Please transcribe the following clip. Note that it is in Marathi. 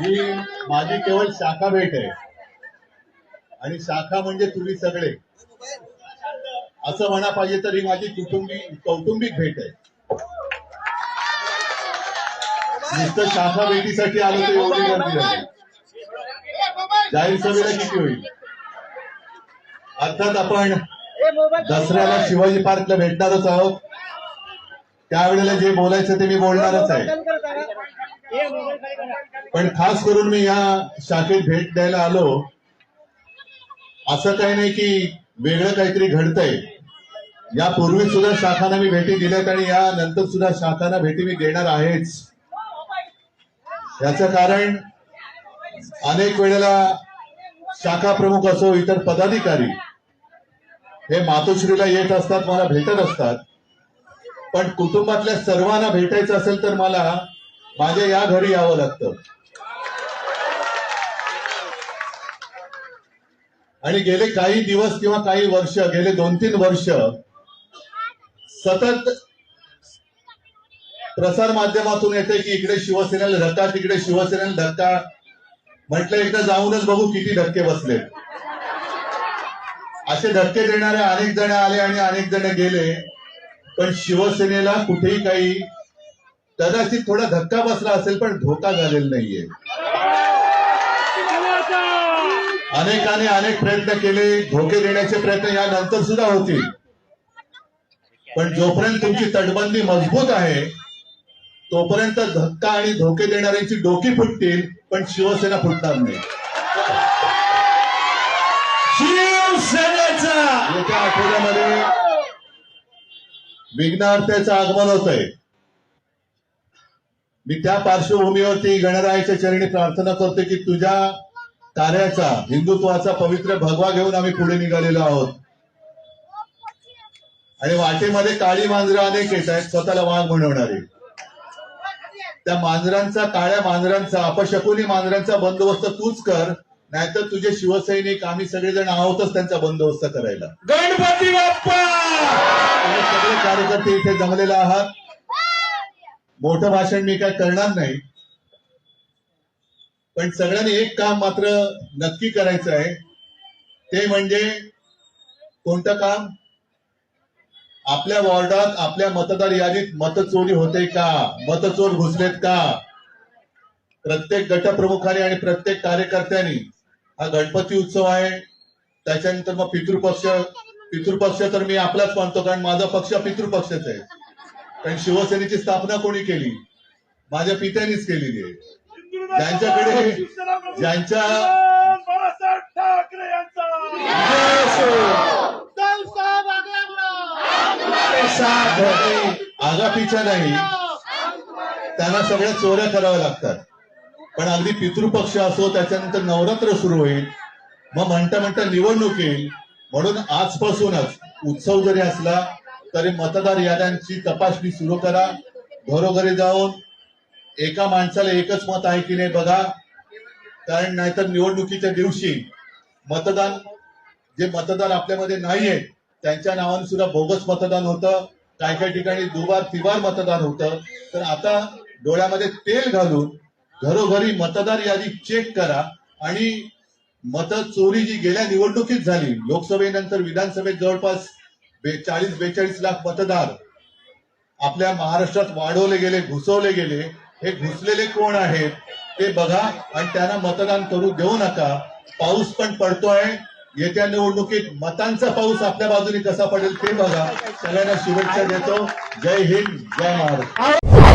ही माझी केवळ शाखा भेट आहे. आणि शाखा म्हणजे तुम्ही सगळे. असं म्हणा पाहिजे तर ही माझी कुटुंबिक कौटुंबिक भेट आहे. नुसतं शाखा भेटीसाठी आलो तर एवढी गर्दी झाली जाहीर सभेला किती होईल? अर्थात आपण दसऱ्याला शिवाजी पार्कला भेटणारच आहोत. त्यावेळेला जे बोलायचं ते मी बोलणारच आहे. पण खास करून मी या शाखेत भेट द्यायला आलो असं काही नाही की वेगळं काहीतरी घडतंय. यापूर्वी सुद्धा शाखांना मी भेटी दिल्यात आणि या नंतर सुद्धा शाखांना भेटी मी देणार आहेच. याचं कारण अनेक वेळेला शाखा प्रमुख असो इतर पदाधिकारी हे मातोश्रीला येत असतात मला भेटत असतात. पण कुटुंबातल्या सर्वांना भेटायचं असेल तर मला माझ्या या घरी यावं लागतं. आणि गेले काही दिवस किंवा काही वर्ष गेले दोन तीन वर्ष सतत प्रसार माध्यमातून येते की इकडे शिवसेनेला धक्का तिकडे शिवसेनेला धक्का. म्हटलं एकदा जाऊनच बघू किती धक्के बसले. असे धक्के देणारे अनेक जण आले आणि अनेक जण गेले. पण शिवसेनेला कुठेही काही कदाचित थोडा धक्का बसला असेल पण धोका झालेला नाहीये. अनेकाने अनेक प्रयत्न केले धोके देण्याचे प्रयत्न यानंतर सुद्धा होतील. पण जोपर्यंत तुमची तटबंदी मजबूत आहे तोपर्यंत धक्का आणि धोके देणाऱ्यांची डोकी फुटतील पण शिवसेना फुटणार नाही. शिवसेनेचा! येत्या आठवड्यामध्ये विघ्नार्थाचं आगमन होत आहे मी त्या पार्श्वभूमीवरती गणरायाच्या चरणी प्रार्थना करतो की तुझ्या कार्याचा हिंदुत्वाचा पवित्र भगवा घेऊन आम्ही पुढे निघालेलो आहोत. आणि वाटेमध्ये काळी मांजरं अनेक येत आहेत स्वतःला वाघ म्हणवणारी त्या मांजरांचा काळ्या मांजरांचा अपशकुनी मांजरांचा बंदोबस्त तूच कर नाहीतर तुझे शिवसैनिक आम्ही सगळेजण आहोतच त्यांचा बंदोबस्त करायला. गणपती बाप्पा! सगळे कार्यकर्ते इथे जमलेले आहात. मोठं भाषण मी काय करणार नाही. पण सगळ्यांनी एक काम मात्र नक्की करायचं आहे. ते म्हणजे कोणतं काम? आपल्या वॉर्डात आपल्या मतदार यादीत मतचोरी होते का? मतचोर घुसलेत का? प्रत्येक गटप्रमुखाने आणि प्रत्येक कार्यकर्त्यांनी हा गणपती उत्सव आहे. त्याच्यानंतर मग पितृपक्ष पितृपक्ष तर मी आपलाच मानतो कारण माझा पक्ष पितृपक्षच आहे. कारण शिवसेनेची स्थापना कोणी केली? माझ्या पित्यानीच केलेली आहे. ज्यांच्याकडे ज्यांच्या आगापीच्या नाही. त्यांना सगळ्या चोऱ्या कराव्या लागतात. पण अगदी पितृपक्ष असो त्याच्यानंतर नवरात्र सुरू होईल. मग म्हणता म्हणता निवडणूक येईल. म्हणून आजपासूनच उत्सव जरी असला तरी मतदार याद्यांची तपासणी सुरू करा. घरोघरी जाऊन एका माणसाला एकच मत आहे की नाही बघा. कारण नाहीतर निवडणुकीच्या दिवशी मतदान जे मतदार आपल्यामध्ये नाही त्यांच्या नावाने सुद्धा बोगस मतदान होतं. काही काही ठिकाणी दुबार तिबार मतदान होतं. तर आता डोळ्यामध्ये तेल घालून घरोघरी मतदार यादी चेक करा आणि मत चोरी जी गेल्या निवडणुकीत झाली लोकसभेनंतर विधानसभेत जवळपास बेचाळीस बेचाळीस लाख मतदार आपल्या महाराष्ट्रात वाढवले गेले घुसवले गेले. हे घुसलेले कोण आहेत ते बघा आणि त्यांना मतदान करू देऊ नका. पाऊस पण पडतोय. येत्या निवडणुकीत मतांचा पाऊस आपल्या बाजूने कसा पडेल ते बघा. सगळ्यांना शुभेच्छा देतो. जय हिंद जय महाराष्ट्र.